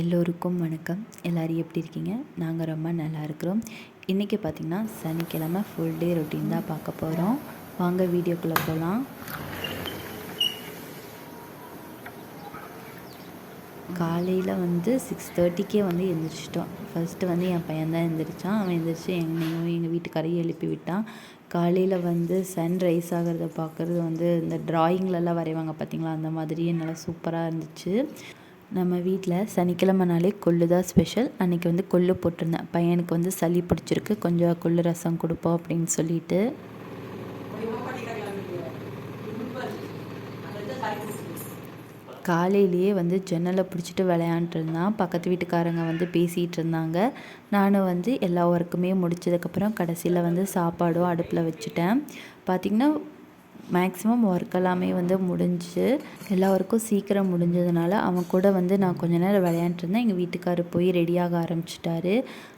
எல்லோருக்கும் வணக்கம். எல்லோரும் எப்படி இருக்கீங்க? நாங்கள் ரொம்ப நல்லா இருக்கிறோம். இன்றைக்கி பார்த்திங்கன்னா சனிக்கிழமை ஃபுல் டே ரொட்டீன் தான் பார்க்க போகிறோம் வாங்க வீடியோக்குள்ளே போகலாம் காலையில் வந்து சிக்ஸ் தேர்ட்டிக்கே வந்து எழுந்திரிச்சிட்டோம் ஃபஸ்ட்டு வந்து என் பையன் தான் எழுந்திரிச்சான் அவன் எழுந்திரிச்சு என்னையும் எங்கள் வீட்டுக்காரையும் எழுப்பி விட்டான். காலையில் வந்து சன் ரைஸ் ஆகிறத பார்க்குறது வந்து இந்த ட்ராயிங்லலாம் வரைவாங்க பார்த்தீங்களா அந்த மாதிரி நல்லா சூப்பராக இருந்துச்சு. நம்ம வீட்டில் சனிக்கிழமைனாலே கொள்ளு தான் ஸ்பெஷல் அன்றைக்கி வந்து கொள்ளு போட்டிருந்தேன். பையனுக்கு வந்து சளி பிடிச்சிருக்கு. கொஞ்சம் கொள்ளு ரசம் கொடுப்போம் அப்படின்னு சொல்லிட்டு. காலையிலேயே வந்து ஜன்னலை பிடிச்சிட்டு விளையாண்டுட்டு இருந்தான். பக்கத்து வீட்டுக்காரங்க வந்து பேசிகிட்டு இருந்தாங்க. நானும் வந்து எல்லா ஒர்க்குமே முடிச்சதுக்கப்புறம் கடைசியில் வந்து சாப்பாடும் அடுப்பில் வச்சுட்டேன். பார்த்திங்கன்னா மேக்ஸிமம் ஒர்க் எல்லாமே வந்து முடிஞ்சு எல்லா ஒர்க்கும் சீக்கிரம் முடிஞ்சதுனால அவன் கூட வந்து நான் கொஞ்ச நேரம் விளையாண்டுருந்தேன் எங்கள் வீட்டுக்காரர் போய் ரெடியாக ஆரம்பிச்சிட்டாரு.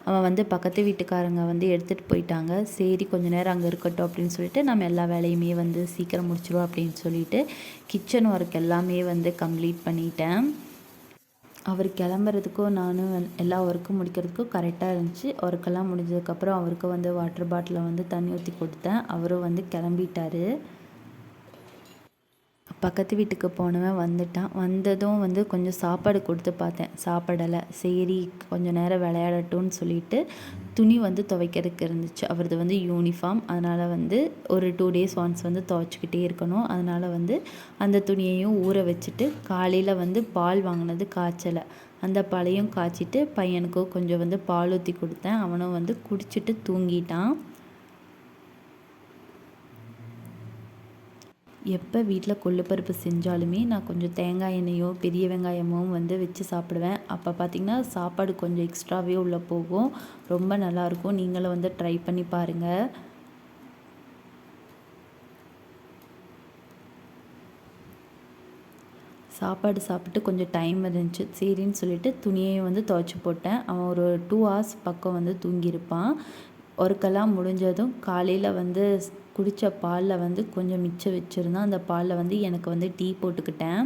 அவன் வந்து பக்கத்து வீட்டுக்காரங்க வந்து எடுத்துகிட்டு போயிட்டாங்க. சரி கொஞ்ச நேரம் அங்கே இருக்கட்டும் அப்படின்னு சொல்லிட்டு நம்ம எல்லா வேலையுமே வந்து சீக்கிரம் முடிச்சிடுவோம் அப்படின்னு சொல்லிட்டு கிச்சன் ஒர்க் எல்லாமே வந்து கம்ப்ளீட் பண்ணிட்டேன். அவர் கிளம்புறதுக்கும் நானும் எல்லா ஒர்க்கும் முடிக்கிறதுக்கும் கரெக்டாக இருந்துச்சு. ஒர்க்கெல்லாம் முடிஞ்சதுக்கப்புறம் அவருக்கு வந்து வாட்டர் பாட்டிலை வந்து தண்ணி ஊற்றி கொடுத்தேன். அவரும் வந்து கிளம்பிட்டார். பக்கத்து வீட்டுக்கு போனவன் வந்துட்டான். வந்ததும் வந்து கொஞ்சம் சாப்பாடு கொடுத்து பார்த்தேன். சாப்பிடலை. சரி கொஞ்சம் நேரம் விளையாடட்டும்னு சொல்லிட்டு துணி வந்து துவைக்கிறதுக்கு இருந்துச்சு. அவரது வந்து யூனிஃபார்ம் அதனால் வந்து ஒரு டூ டேஸ் ஒன்ஸ் வந்து துவைச்சிக்கிட்டே இருக்கணும். அதனால் வந்து அந்த துணியையும் ஊற வச்சுட்டு காலையில் வந்து பால் வாங்கினது காய்ச்சலை. அந்த பாலையும் காய்ச்சிட்டு பையனுக்கும் கொஞ்சம் வந்து பால் ஊற்றி கொடுத்தேன். அவனும் வந்து குடிச்சிட்டு தூங்கிட்டான். எப்போ வீட்டில் கொள்ளுப்பருப்பு செஞ்சாலுமே நான் கொஞ்சம் தேங்காய் எண்ணெயோ பெரிய வெங்காயமோ வந்து வச்சு சாப்பிடுவேன். அப்போ பார்த்திங்கன்னா சாப்பாடு கொஞ்சம் எக்ஸ்ட்ராவே உள்ளே போகும். ரொம்ப நல்லாயிருக்கும். நீங்களும் வந்து ட்ரை பண்ணி பாருங்கள் சாப்பாடு சாப்பிட்டு கொஞ்சம் டைம் இருந்துச்சு. சரின்னு சொல்லிட்டு துணியையும் வந்து துவைச்சி போட்டேன். அவன் ஒரு டூ ஹவர்ஸ் பக்கம் வந்து தூங்கியிருப்பான். ஒர்க்கெல்லாம் முடிஞ்சதும் காலையில் வந்து குடித்த பாலில் வந்து கொஞ்சம் மிச்சம் வச்சுருந்தேன் அந்த பாலில் வந்து எனக்கு வந்து டீ போட்டுக்கிட்டேன்.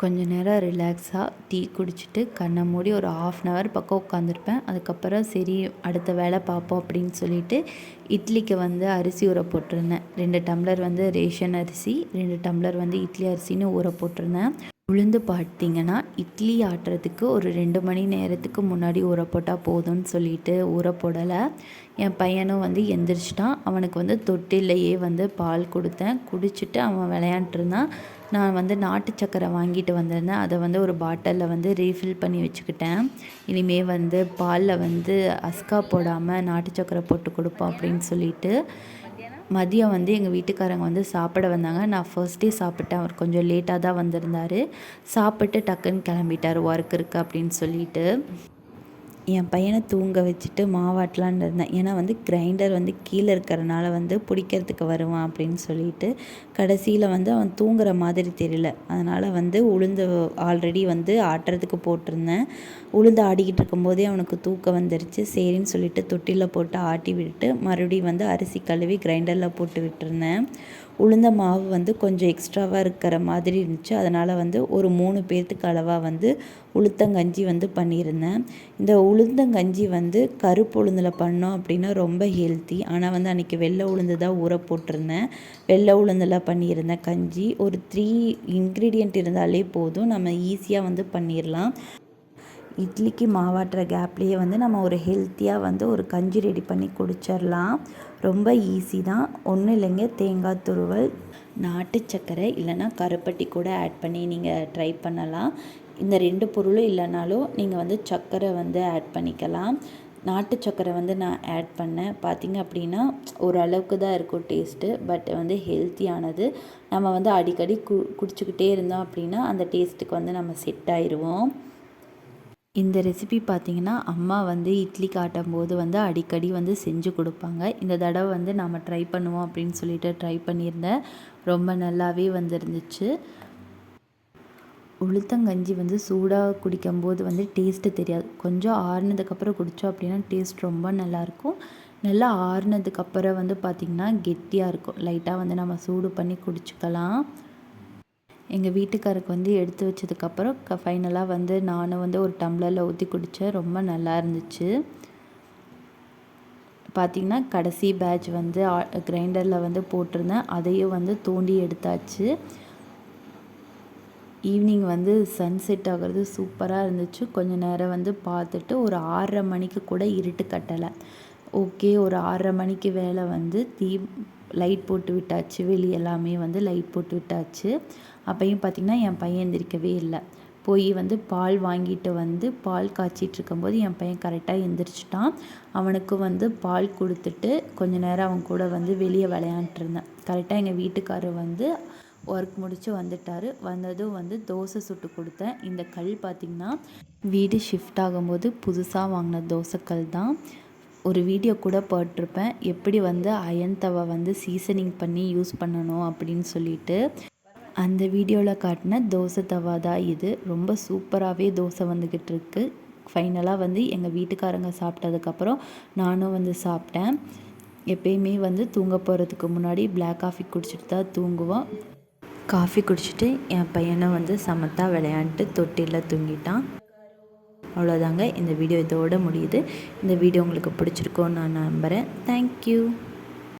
கொஞ்ச நேரம் ரிலாக்ஸாக டீ குடிச்சிட்டு கண்ணை மூடி ஒரு ஆஃப் அன் ஹவர் பக்கம் உட்காந்துருப்பேன் அதுக்கப்புறம் சரி அடுத்த வேலை பார்ப்போம் அப்படின்னு சொல்லிட்டு இட்லிக்கு வந்து அரிசி ஊற போட்டிருந்தேன். ரெண்டு டம்ளர் வந்து ரேஷன் அரிசி ரெண்டு டம்ளர் வந்து இட்லி அரிசின்னு ஊற போட்டிருந்தேன். உளுந்து பார்த்தீங்கன்னா இட்லி ஆட்டுறதுக்கு ஒரு ரெண்டு மணி நேரத்துக்கு முன்னாடி ஊற போட்டால் போதும்னு சொல்லிட்டு ஊற போடலை. என் பையனும் வந்து எந்திரிச்சிட்டான். அவனுக்கு வந்து தொட்டிலேயே வந்து பால் கொடுத்தேன். குடிச்சிட்டு அவன் விளையாண்டுருந்தான் நான் வந்து நாட்டு சக்கரை வாங்கிட்டு வந்திருந்தேன் அதை வந்து ஒரு பாட்டிலில் வந்து ரீஃபில் பண்ணி வச்சுக்கிட்டேன். இனிமேல் வந்து பாலில் வந்து அஸ்கா போடாமல் நாட்டு சக்கரை போட்டு கொடுப்போம் அப்படின்னு சொல்லிட்டு மதியம் வந்து எங்கள் வீட்டுக்காரங்க வந்து சாப்பிட வந்தாங்க. நான் ஃபர்ஸ்ட் டே சாப்பிட்டேன். அவர் கொஞ்சம் லேட்டாக தான் வந்திருந்தார். சாப்பிட்டு டக்குன்னு கிளம்பிட்டார். ஒர்க் இருக்குது அப்படின்னு சொல்லிட்டு. என் பையனை தூங்க வச்சுட்டு மாவாட்டலான்னு இருந்தேன். ஏன்னா வந்து கிரைண்டர் வந்து கீழே இருக்கிறனால வந்து பிடிக்கிறதுக்கு வருவான் அப்படின்னு சொல்லிட்டு கடைசியில் வந்து அவன் தூங்குற மாதிரி தெரியல. அதனால் வந்து உளுந்து ஆல்ரெடி வந்து ஆட்டுறதுக்கு போட்டிருந்தேன். உளுந்து ஆடிக்கிட்டு இருக்கும்போதே அவனுக்கு தூக்கம் வந்துருச்சு. சரின்னு சொல்லிட்டு தொட்டியில் போட்டு ஆட்டி விட்டுட்டு மறுபடியும் வந்து அரிசி கழுவி கிரைண்டரில் போட்டு விட்டுருந்தேன். உளுந்த மாவு வந்து கொஞ்சம் எக்ஸ்ட்ராவாக இருக்கிற மாதிரி இருந்துச்சு. அதனால் வந்து ஒரு மூணு பேர்த்துக்கு அளவாக வந்து உளுத்தங்கஞ்சி வந்து பண்ணியிருந்தேன். இந்த உளுந்தங்கஞ்சி வந்து கருப்பு உளுந்தில் பண்ணோம் அப்படின்னா ரொம்ப ஹெல்த்தி ஆனால் வந்து அன்றைக்கி வெள்ளை உளுந்து தான் ஊற போட்டிருந்தேன். வெள்ளை உளுந்தில் பண்ணியிருந்தேன் கஞ்சி ஒரு த்ரீ இன்க்ரீடியண்ட் இருந்தாலே போதும். நம்ம ஈஸியாக வந்து பண்ணிடலாம் இட்லிக்கு மாவாட்டுற கேப்லேயே வந்து நம்ம ஒரு ஹெல்த்தியாக வந்து ஒரு கஞ்சி ரெடி பண்ணி குடிச்சிடலாம் ரொம்ப ஈஸி தான். ஒன்றும் இல்லைங்க. தேங்காய் துருவல் நாட்டு சர்க்கரை இல்லைன்னா கருப்பட்டி கூட ஆட் பண்ணி நீங்கள் ட்ரை பண்ணலாம். இந்த ரெண்டு பொருளும் இல்லைனாலும் நீங்கள் வந்து சர்க்கரை வந்து ஆட் பண்ணிக்கலாம். நாட்டு சர்க்கரை வந்து நான் ஆட் பண்ணேன். பார்த்திங்க அப்படின்னா ஓரளவுக்கு தான் இருக்கும் டேஸ்ட்டு பட் வந்து ஹெல்த்தியானது நம்ம வந்து அடிக்கடி கு குடிச்சிக்கிட்டே இருந்தோம் அப்படின்னா அந்த டேஸ்ட்டுக்கு வந்து நம்ம செட் ஆயிடுவோம் இந்த ரெசிபி பார்த்திங்கன்னா அம்மா வந்து இட்லி காட்டும் போது வந்து அடிக்கடி வந்து செஞ்சு கொடுப்பாங்க. இந்த தடவை வந்து நாம் ட்ரை பண்ணுவோம் அப்படின்னு சொல்லிட்டு ட்ரை பண்ணியிருந்தேன். ரொம்ப நல்லாவே வந்துருந்துச்சு. உளுத்தங்கஞ்சி வந்து சூடாக குடிக்கும்போது வந்து டேஸ்ட்டு தெரியாது. கொஞ்சம் ஆறுனதுக்கப்புறம் குடித்தோம் அப்படின்னா டேஸ்ட் ரொம்ப நல்லாயிருக்கும் நல்லா ஆறுனதுக்கப்புறம் வந்து பார்த்திங்கன்னா கெட்டியாக இருக்கும். லைட்டாக வந்து நம்ம சூடு பண்ணி குடிச்சிக்கலாம். எங்கள் வீட்டுக்காருக்கு வந்து எடுத்து வச்சதுக்கப்புறம் க ஃபைனலாக வந்து நானும் வந்து ஒரு டம்ளரில் ஊற்றி குடித்தேன் ரொம்ப நல்லா இருந்துச்சு. பார்த்திங்கன்னா கடைசி பேட்ச் வந்து கிரைண்டரில் வந்து போட்டிருந்தேன். அதையும் வந்து தோண்டி எடுத்தாச்சு. ஈவினிங் வந்து சன்செட் ஆகிறது சூப்பராக இருந்துச்சு. கொஞ்சம் நேரம் வந்து பார்த்துட்டு ஒரு ஆறரை மணிக்கு கூட இருட்டு கட்டலை. ஓகே ஒரு ஆறரை மணிக்கு வேலை வந்து தீ லைட் போட்டு விட்டாச்சு. வெளியே எல்லாமே வந்து லைட் போட்டு விட்டாச்சு. அப்பையும் பார்த்திங்கன்னா என் பையன் எந்திரிக்கவே இல்லை. போய் வந்து பால் வாங்கிட்டு வந்து பால் காய்ச்சிட்டு இருக்கும்போது என் பையன் கரெக்டாக எந்திரிச்சிட்டான். அவனுக்கு வந்து பால் கொடுத்துட்டு கொஞ்ச நேரம் அவன் கூட வந்து வெளியே விளையாண்ட்ருந்தேன். கரெக்டாக எங்கள் வீட்டுக்காரர் வந்து ஒர்க் முடித்து வந்துட்டார். வந்ததும் வந்து தோசை சுட்டு கொடுத்தேன். இந்த கல் பார்த்திங்கன்னா வீடு ஷிஃப்ட் ஆகும்போது புதுசாக வாங்கின தோசைக்கல் தான். ஒரு வீடியோ கூட போட்டிருப்பேன். எப்படி வந்து அயன் தவை வந்து சீசனிங் பண்ணி யூஸ் பண்ணணும் அப்படின்னு சொல்லிட்டு. அந்த வீடியோவில் காட்டின தோசை தவா தான் இது. ரொம்ப சூப்பராகவே தோசை வந்துக்கிட்டு இருக்கு. ஃபைனலாக வந்து எங்கள் வீட்டுக்காரங்க சாப்பிட்டதுக்கப்புறம் நானும் வந்து சாப்பிட்டேன். எப்பயுமே வந்து தூங்க போகிறதுக்கு முன்னாடி பிளாக் காஃபி குடிச்சிட்டு தான் தூங்குவோம். காஃபி குடிச்சிட்டு என் பையனை வந்து சமத்தாக விளையாண்டுட்டு தொட்டியில் தூங்கிட்டான். அவ்வளோதாங்க இந்த வீடியோ இதோட முடியுது. இந்த வீடியோ உங்களுக்கு பிடிச்சிருக்கோன்னு நான் நம்புகிறேன் தேங்க்யூ